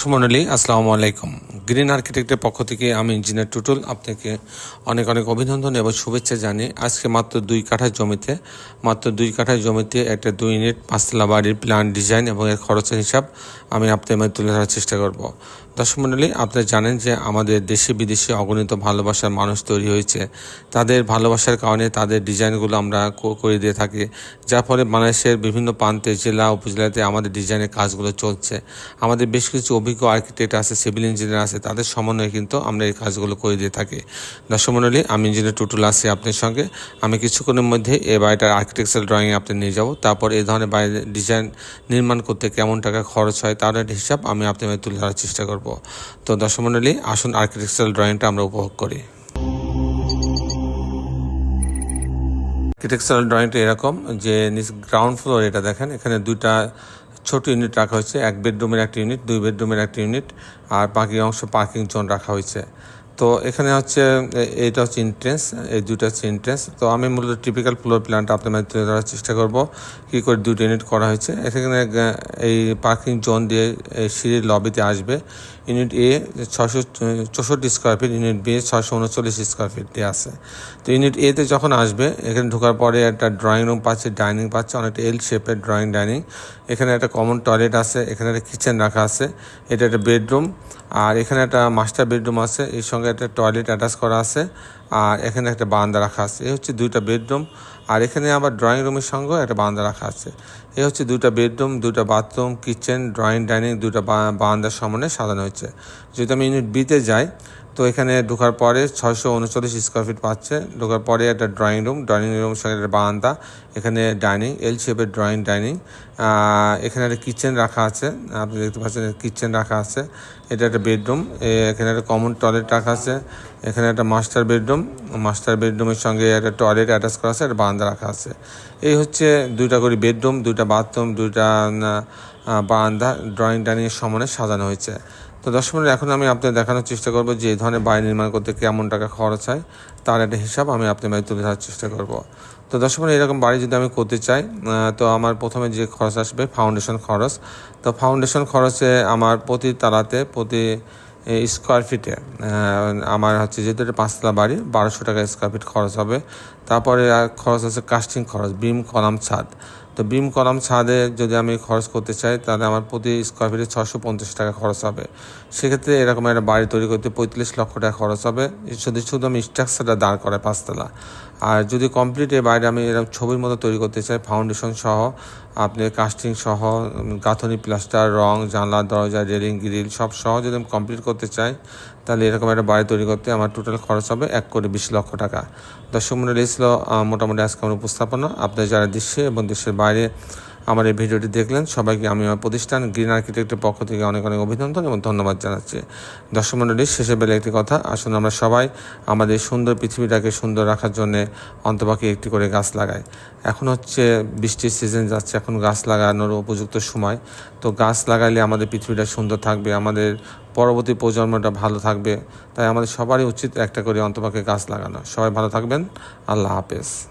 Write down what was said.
সুমনলি আসসালামু আলাইকুম। গ্রিন আর্কিটেক্টের পক্ষ থেকে আমি ইঞ্জিনিয়ার টুটুল আপনাকে অনেক অনেক অভিনন্দন এবং শুভেচ্ছা জানি আজকে মাত্র দুই কাঠা জমিতে, মাত্র দুই কাঠা জমিতে একটা দুই ইউনিট পাঁচতলা বাড়ির প্ল্যান ডিজাইন এবং এর খরচের হিসাব আমি আপনার মাঝে তুলে ধরার চেষ্টা করব। দর্শক মণ্ডলী, আপনারা জানেন যে আমাদের দেশে বিদেশে অগণিত ভালোবাসার মানুষ তৈরি হয়েছে। তাদের ভালোবাসার কারণে তাদের ডিজাইনগুলো আমরা করে দিয়ে থাকি। যার ফলে বাংলাদেশের বিভিন্ন প্রান্তে, জেলা, উপজেলাতে আমাদের ডিজাইনের কাজগুলো চলছে। আমাদের বেশ কিছু অভিজ্ঞ আর্কিটেক্ট আছে সিভিল ইঞ্জিনিয়ার আছে তাদের সমন্বয়ে কিন্তু আমরা এই কাজগুলো করে দিয়ে থাকি। দর্শক মণ্ডলী আমি ইঞ্জিনিয়ার টুটুল আছি আপনার সঙ্গে। আমি কিছুক্ষণের মধ্যে এই বাড়িটার আর্কিটেকচার ড্রয়িং আপনি নিয়ে যাব। তারপর এই ধরনের বাড়ির ডিজাইন নির্মাণ করতে কেমন টাকা খরচ হয় তার একটা হিসাব আমি আপনার তুলে ধরার চেষ্টা করব। তো দর্শক মণ্ডলী আসুন আর্কিটেকচারাল ড্রয়িংটা আমরা উপভোগ করি। আর্কিটেকচারাল ড্রয়িংটা এরকম যে নিজ গ্রাউন্ড ফ্লোর এটা দেখেন, এখানে দুইটা ছোট ইউনিট রাখা হয়েছে, এক বেডরুমের একটা ইউনিট দুই বেডরুমের একটা ইউনিট আর বাকি অংশ পার্কিং জোন রাখা হয়েছে। তো এখানে হচ্ছে, এ- এইটা হচ্ছে এন্ট্রেন্স এই দুইটা হচ্ছে এন্ট্রেন্স তো আমি মূলত টিপিক্যাল ফ্লোর প্ল্যানটা আপনার তুলে ধরার চেষ্টা করব, কী করে দুটো ইউনিট করা হয়েছে। এখানে এই পার্কিং জোন দিয়ে সিঁড়ির লবিতে আসবে। ইউনিট এ ছশো চৌষট্টি স্কোয়ার ফিট ইউনিট বি ছশো উনচল্লিশ স্কোয়ার ফিট দিয়ে আছে। তো ইউনিট এতে যখন আসবে, এখানে ঢোকার পরে একটা ড্রয়িং রুম পাচ্ছে ডাইনিং পাচ্ছে অনেকটা এল শেপের ড্রয়িং ডাইনিং এখানে একটা কমন টয়লেট আছে, এখানে একটা কিচেন রাখা আছে, এটা একটা বেডরুম আর এখানে একটা মাস্টার বেডরুম আছে, এর সঙ্গে একটা টয়লেট অ্যাটাচ করা আছে। আর এখানে একটা বারান্দা রাখা আছে। এই হচ্ছে দুইটা বেডরুম। আর এখানে আবার ড্রয়িং রুমের সঙ্গেও একটা বারান্দা রাখা আছে। এই হচ্ছে দুইটা বেডরুম দুটা বাথরুম, কিচেন, ড্রয়িং, ডাইনিং দুটা বা- বারান্দার সামনে সাজানো হয়েছে। যদি আমি ইউনিট বিতে যাই, তো এখানে ঢোকার পরে ছয়শো উনচল্লিশ স্কোয়ার ফিট পাচ্ছে। ঢোকার পরে একটা ড্রয়িং রুম, ড্রয়িং রুমের সঙ্গে একটা বারান্দা, এখানে ডাইনিং এল শেপের ড্রয়িং, ডাইনিং। এখানে একটা কিচেন রাখা আছে। আপনি দেখতে পাচ্ছেন কিচেন রাখা আছে। এটা একটা বেডরুম। এখানে একটা কমন টয়লেট রাখা আছে। এখানে একটা মাস্টার বেডরুম। মাস্টার বেডরুমের সঙ্গে একটা টয়লেট অ্যাটাচ করা আছে, একটা বারান্দা রাখা আছে। এই হচ্ছে দুইটা করে বেডরুম দুইটা বাথরুম দুইটা বারান্দা ড্রয়িং ডাইনিংয়ের সমানে সাজানো হয়েছে। তো দর্শক মিনিট এখন আমি আপনাদের দেখানোর চেষ্টা করব যে এই ধরনের বাড়ি নির্মাণ করতে কেমন টাকা খরচ হয়, তার একটা হিসাব আমি আপনার মাঝে তুলে ধরার চেষ্টা করব। তো দর্শক মিনিট এরকম বাড়ি যদি আমি করতে চাই তো আমার প্রথমে যে খরচ আসবে ফাউন্ডেশন খরচ। তো ফাউন্ডেশন খরচে আমার প্রতি তালাতে প্রতি স্কোয়ার ফিটে আমার হচ্ছে যেহেতু এটা পাঁচতলা বাড়ি, বারোশো টাকা স্কোয়ার ফিট খরচ হবে। তারপরে খরচ আছে কাস্টিং খরচ বিম কলাম, ছাদ। তো বিম কলাম ছাদে যদি আমি খরচ করতে চাই, তাহলে আমার প্রতি স্কোয়ার ফিটে ছশো পঞ্চাশ টাকা খরচ হবে। সেক্ষেত্রে এরকম একটা বাড়ি তৈরি করতে পঁয়ত্রিশ লক্ষ টাকা খরচ হবে। শুধু শুধু আমি স্ট্রাকচারটা দাঁড় করে পাঁচতলা। আর যদি কমপ্লিট এই বাড়ি আমি এরকম ছবির মতো তৈরি করতে চাই ফাউন্ডেশন সহ, আপনি কাস্টিং সহ, গাঁথনি প্লাস্টার রং, জানলা, দরজা রেলিং গ্রিল সব সহ যদি আমি কমপ্লিট করতে চাই, তাহলে এরকম একটা বাড়ি তৈরি করতে আমার টোটাল খরচ হবে এক কোটি বিশ লক্ষ টাকা। দর্শক মন্ডলী ছিল মোটামুটি আজকে আমার উপস্থাপনা আপনার যারা দেশে এবং দেশের বাইরে আমার এই ভিডিওটি দেখলেন। সবাইকে আমি আমার প্রতিষ্ঠান গ্রিন আর্কিটেক্টের পক্ষ থেকে অনেক অনেক অভিনন্দন এবং ধন্যবাদ জানাচ্ছি। দর্শক মন্ডলীর শেষে বেলে একটি কথা, আসুন আমরা সবাই আমাদের সুন্দর পৃথিবীটাকে সুন্দর রাখার জন্য অন্তপাকে একটি করে গাছ লাগাই। এখন হচ্ছে বৃষ্টির সিজন যাচ্ছে, এখন গাছ লাগানোর উপযুক্ত সময়। তো গাছ লাগাইলে আমাদের পৃথিবীটা সুন্দর থাকবে, আমাদের পরবর্তী প্রজন্মটা ভালো থাকবে। তাই আমাদের সবারই উচিত একটা করে অন্তপাকে গাছ লাগানো। সবাই ভালো থাকবেন। আল্লাহ হাফেজ।